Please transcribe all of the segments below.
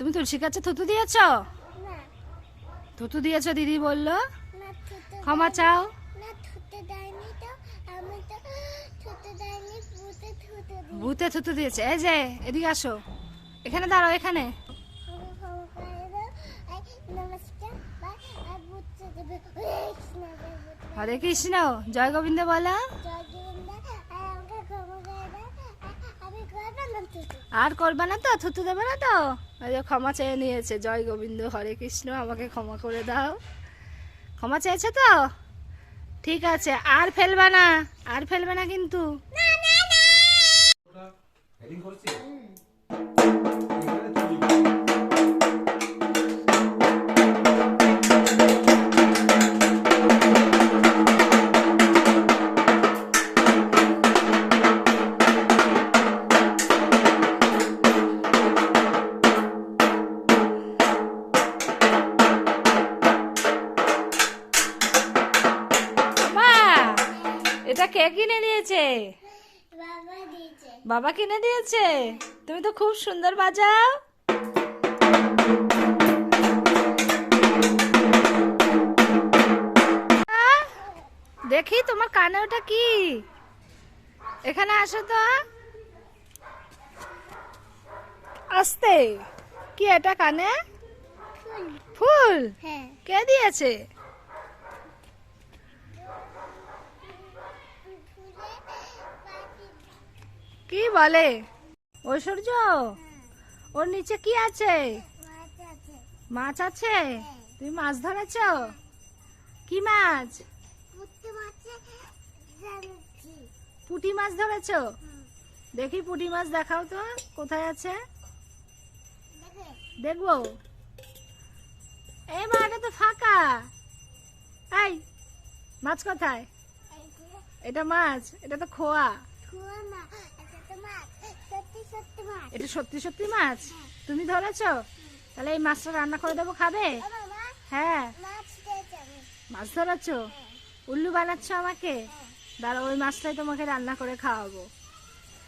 তুমি তুলসী গাছে থুতু দিয়েছ? থুতু দিয়েছ দিদি বলল? ক্ষমা চাও? ভূতে থুতু দিয়েছে। এই যে এদিকে আসো। এখানে দাঁড়াও এখানে। হরে কৃষ্ণ জয় গোবিন্দ বলো। আর করব না তো থুতু দেবে না তো? ক্ষমা চেয়ে নিয়েছে। জয় গোবিন্দ হরে কৃষ্ণ আমাকে ক্ষমা করে দাও। ক্ষমা চেয়েছে তো? ঠিক আছে আর ফেলবে না আর ফেলবে না কিন্তু। এটা কে কিনে দিয়েছে? বাবা কিনে দিয়েছে? তুমি তো খুব সুন্দর বাজাও। দেখি তোমার কানে ওটা কি? এখানে আসো তো। আসতে। কি এটা কানে? ফুল। ফুল? হ্যাঁ। কে দিয়েছে ফুলে পাখি কি বলে? ঐশ্বর্য, ওর নিচে কি আছে? মাছ আছে? তুমি মাছ ধরেছ? কি মাছ? পুঁটি মাছে ধরেছ? দেখি পুঁটি মাছ দেখাও তো, কোথায় আছে? দেখে দেখব। এই মা এটা তো ফাঁকা। এই, মাছ কোথায়? এটা মাছ, এটা তো খোয়া। এটা সত্যি সত্যি মাছ? মাছ তুমি ধরেছ? তাহলে এই মাছটা রান্না করে দেবো খাবে? হ্যাঁ। মাছ ধরেছ? উল্লু বানাচ্ছ আমাকে? দাঁড়া ওই মাছটাই তোমাকে রান্না করে খাওয়াবো।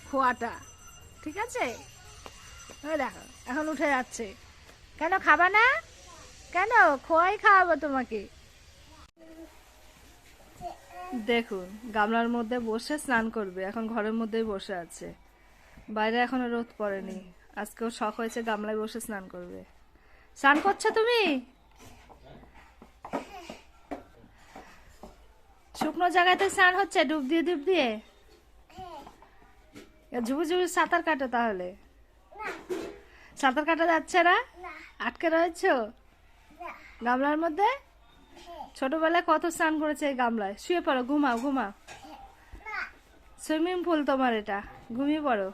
খোয়াটা। ঠিক আছে? ওই দেখো এখন উঠে যাচ্ছে। কেন খাবা না? কেন? খোয়াই খাওয়াবো তোমাকে। দেখুন গামলার মধ্যে বসে স্নান করবে এখন ঘরের মধ্যেই বসে আছে। বাইরে এখনও রোদ পড়েনি। আজকেও শখ হয়েছে গামলায় বসে স্নান করবে। স্নান করছ তুমি? শুকনো জায়গাতে স্নান হচ্ছে, ডুব দিয়ে ডুব দিয়ে? ঝুবু ঝুবু সাঁতার কাটো তাহলে? সাঁতার কাটা যাচ্ছে না? আটকে রয়েছো? গামলার মধ্যে? ছোটবেলায় কত স্নান করেছে এই গামলায়? শুয়ে পড়ো, ঘুমাও ঘুমাও। সুইমিং পুল তোমার এটা, ঘুমিয়ে পড়ো।